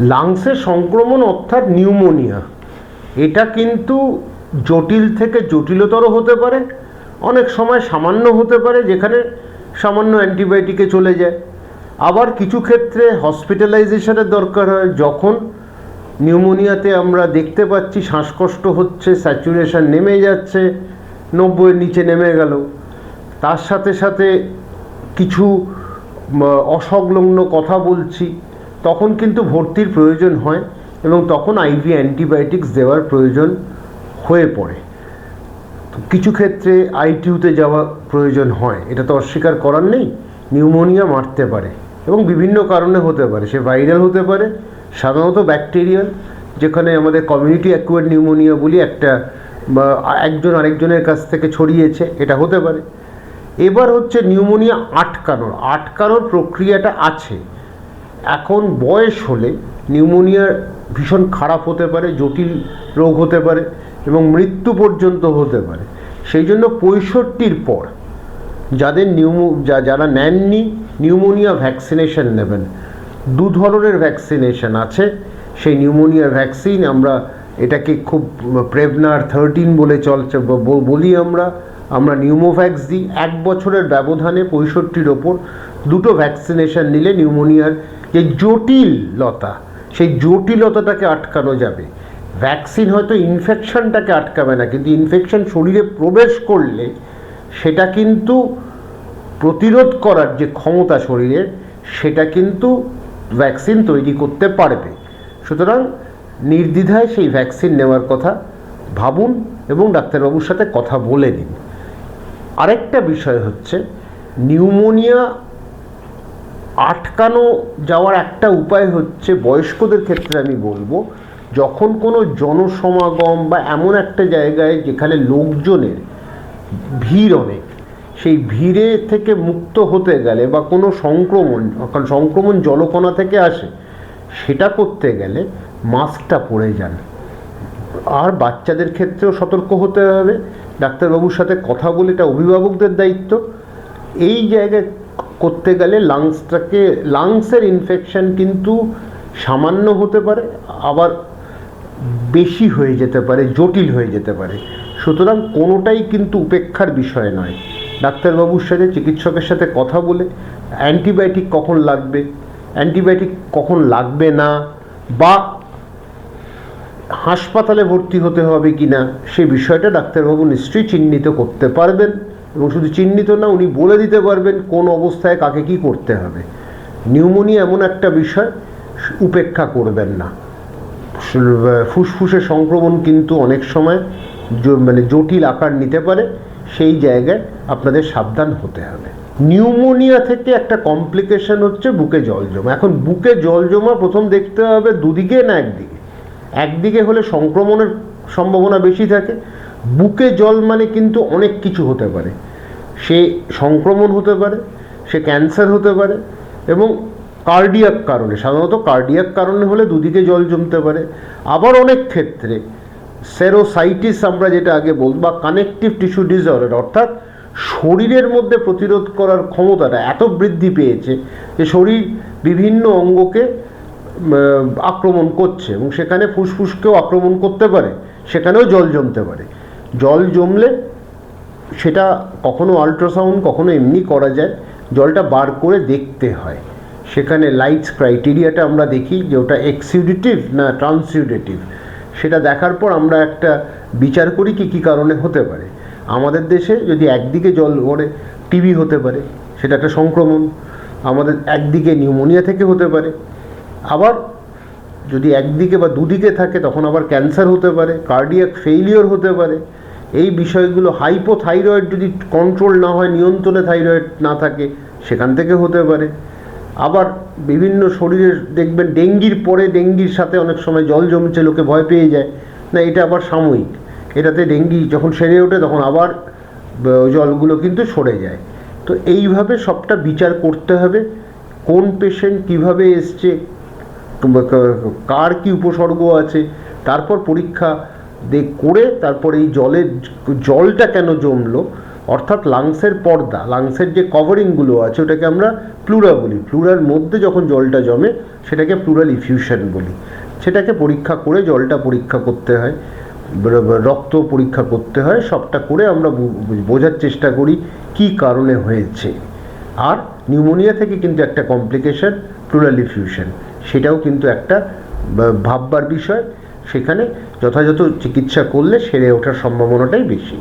লাংসের সংক্রমণ অর্থাৎ নিউমোনিয়া। এটা কিন্তু জটিল থেকে জটিলতর হতে পারে, অনেক সময় সামান্য হতে পারে, যেখানে সামান্য অ্যান্টিবায়োটিকে চলে যায়। আবার কিছু ক্ষেত্রে হসপিটালাইজেশনের দরকার হয়, যখন নিউমোনিয়াতে আমরা দেখতে পাচ্ছি শ্বাসকষ্ট হচ্ছে, স্যাচুরেশন নেমে যাচ্ছে, নব্বইয়ের নিচে নেমে গেল। তার সাথে সাথে কিছু অসংলগ্ন কথা বলছি। তখন কিন্তু ভর্তির প্রয়োজন হয় এবং তখন আইভি অ্যান্টিবায়োটিক্স দেওয়ার প্রয়োজন হয়ে পড়ে। কিছু ক্ষেত্রে আইটিউতে যাওয়া প্রয়োজন হয়। এটা তো অস্বীকার করার নেই, নিউমোনিয়া মারতে পারে এবং বিভিন্ন কারণে হতে পারে। সে ভাইরাল হতে পারে, সাধারণত ব্যাকটেরিয়াল, যেখানে আমাদের কমিউনিটি অ্যাকুয়ার নিউমোনিয়া বলি একটা, বা একজন আরেকজনের কাছ থেকে ছড়িয়েছে, এটা হতে পারে। এবার হচ্ছে নিউমোনিয়া আটকানোর আটকানোর প্রক্রিয়াটা আছে। এখন বয়স হলে নিউমোনিয়ার ভীষণ খারাপ হতে পারে, জটিল রোগ হতে পারে এবং মৃত্যু পর্যন্ত হতে পারে। সেই জন্য পঁয়ষট্টির পর যাদের নিউমো, যা, যারা নেননি নিউমোনিয়া ভ্যাকসিনেশন নেবেন, দু ধরনের ভ্যাকসিনেশন আছে। সেই নিউমোনিয়া ভ্যাকসিন আমরা এটাকে খুব প্রেভনার থার্টিন বলে চলছে বলি আমরা। আমরা নিউমোভ্যাক্স দিই। এক বছরের ব্যবধানে পঁয়ষট্টির ওপর দুটো ভ্যাকসিনেশন নিলে নিউমোনিয়ার যে জটিলতা, সেই জটিলতাটাকে আটকানো যাবে। ভ্যাকসিন হয়তো ইনফেকশনটাকে আটকাবে না, কিন্তু ইনফেকশন শরীরে প্রবেশ করলে সেটা কিন্তু প্রতিরোধ করার যে ক্ষমতা শরীরের সেটা কিন্তু ভ্যাকসিন তৈরি করতে পারবে। সুতরাং নির্দ্বিধায় সেই ভ্যাকসিন নেওয়ার কথা ভাবুন এবং ডাক্তারবাবুর সাথে কথা বলে নিন। আরেকটা বিষয় হচ্ছে নিউমোনিয়া আটকানো যাওয়ার একটা উপায় হচ্ছে বয়স্কদের ক্ষেত্রে আমি বলব, যখন কোনো জনসমাগম বা এমন একটা জায়গায় যেখানে লোকজনের ভিড় অনেক, সেই ভিড়ে থেকে মুক্ত হতে গেলে বা কোনো সংক্রমণ কারণ সংক্রমণ জলকণা থেকে আসে, সেটা করতে গেলে মাস্কটা পরে যান। আর বাচ্চাদের ক্ষেত্রেও সতর্ক হতে হবে, ডাক্তারবাবুর সাথে কথা বলে এটা অভিভাবকদের দায়িত্ব। এই জায়গায় করতে গেলে লাংসটাকে লাংসের ইনফেকশন কিন্তু সামান্য হতে পারে, আবার বেশি হয়ে যেতে পারে, জটিল হয়ে যেতে পারে। সুতরাং কোনোটাই কিন্তু উপেক্ষার বিষয় নয়। ডাক্তারবাবুর সাথে চিকিৎসকের সাথে কথা বলে, অ্যান্টিবায়োটিক কখন লাগবে, অ্যান্টিবায়োটিক কখন লাগবে না, বা হাসপাতালে ভর্তি হতে হবে কি না সে বিষয়টা ডাক্তারবাবু নিশ্চয়ই চিহ্নিত করতে পারবেন। এবং শুধু চিহ্নিত না, উনি বলে দিতে পারবেন কোন অবস্থায় কাকে কি করতে হবে। নিউমোনিয়া এমন একটা বিষয়, উপেক্ষা করবেন না। ফুসফুসের সংক্রমণ কিন্তু অনেক সময় মানে জটিল আকার নিতে পারে, সেই জায়গায় আপনাদের সাবধান হতে হবে। নিউমোনিয়া থেকে একটা কমপ্লিকেশন হচ্ছে বুকে জল জমা। এখন বুকে জল জমা প্রথম দেখতে হবে দুদিকে না একদিকে? একদিকে হলে সংক্রমণের সম্ভাবনা বেশি থাকে বুকে জল মানে কিন্তু অনেক কিছু হতে পারে। সে সংক্রমণ হতে পারে, সে ক্যান্সার হতে পারে এবং কার্ডিয়াক কারণে, সাধারণত কার্ডিয়াক কারণে হলে দুদিকে জল জমতে পারে। আবার অনেক ক্ষেত্রে সেরোসাইটিস আমরা যেটা আগে বলব বা কানেকটিভ টিস্যু ডিসঅর্ডার অর্থাৎ শরীরের মধ্যে প্রতিরোধ করার ক্ষমতাটা এত বৃদ্ধি পেয়েছে যে শরীর বিভিন্ন অঙ্গকে আক্রমণ করছে এবং সেখানে ফুসফুসকেও আক্রমণ করতে পারে, সেখানেও জল জমতে পারে। জল জমলে সেটা কখনো আল্ট্রাসাউন্ড কখনো এমনি করা যায়। জলটা বার করে দেখতে হয়। সেখানে লাইটস ক্রাইটেরিয়াটা আমরা দেখি যে ওটা এক্সিউডেটিভ না ট্রান্সিউডেটিভ সেটা দেখার পর আমরা একটা বিচার করি কি, কী কারণে হতে পারে। আমাদের দেশে যদি একদিকে জল পড়ে টিবি হতে পারে, সেটা একটা সংক্রমণ। আমাদের একদিকে নিউমোনিয়া থেকে হতে পারে। আবার যদি একদিকে বা দুদিকে থাকে, তখন আবার ক্যান্সার হতে পারে কার্ডিয়াক ফেইলিওর হতে পারে। এই বিষয়গুলো হাইপোথাইরয়েড যদি কন্ট্রোল না হয়, নিয়ন্ত্রণে থাইরয়েড না থাকে, সেখান থেকে হতে পারে। আবার বিভিন্ন শরীরের দেখবেন ডেঙ্গির পরে ডেঙ্গির সাথে অনেক সময় জল জমছে, লোকে ভয় পেয়ে যায়। না, এটা আবার সাময়িক। এটাতে ডেঙ্গি যখন সেরে ওঠে, তখন আবার জলগুলো কিন্তু সরে যায়। তো এইভাবে সবটা বিচার করতে হবে। কোন পেশেন্ট কীভাবে এসছে কার কি উপসর্গ আছে, তারপর পরীক্ষা দে করে তারপর এই জলের জলটা কেন জমলো? অর্থাৎ লাংসের পর্দা, লাংসের যে কভারিংগুলো আছে ওটাকে আমরা প্লুরা বলি। প্লুরার মধ্যে যখন জলটা জমে সেটাকে প্লুরাল ইফিউশন বলি। সেটাকে পরীক্ষা করে জলটা পরীক্ষা করতে হয় রক্ত পরীক্ষা করতে হয়, সবটা করে আমরা বোঝার চেষ্টা করি কী কারণে হয়েছে। আর নিউমোনিয়া থেকে কিন্তু একটা কমপ্লিকেশন প্লুরাল ইফিউশন। সেটাও কিন্তু একটা ভাববার বিষয়। সেখানে যথাযথ চিকিৎসা করলে সেরে ওঠার সম্ভাবনাটাই বেশি।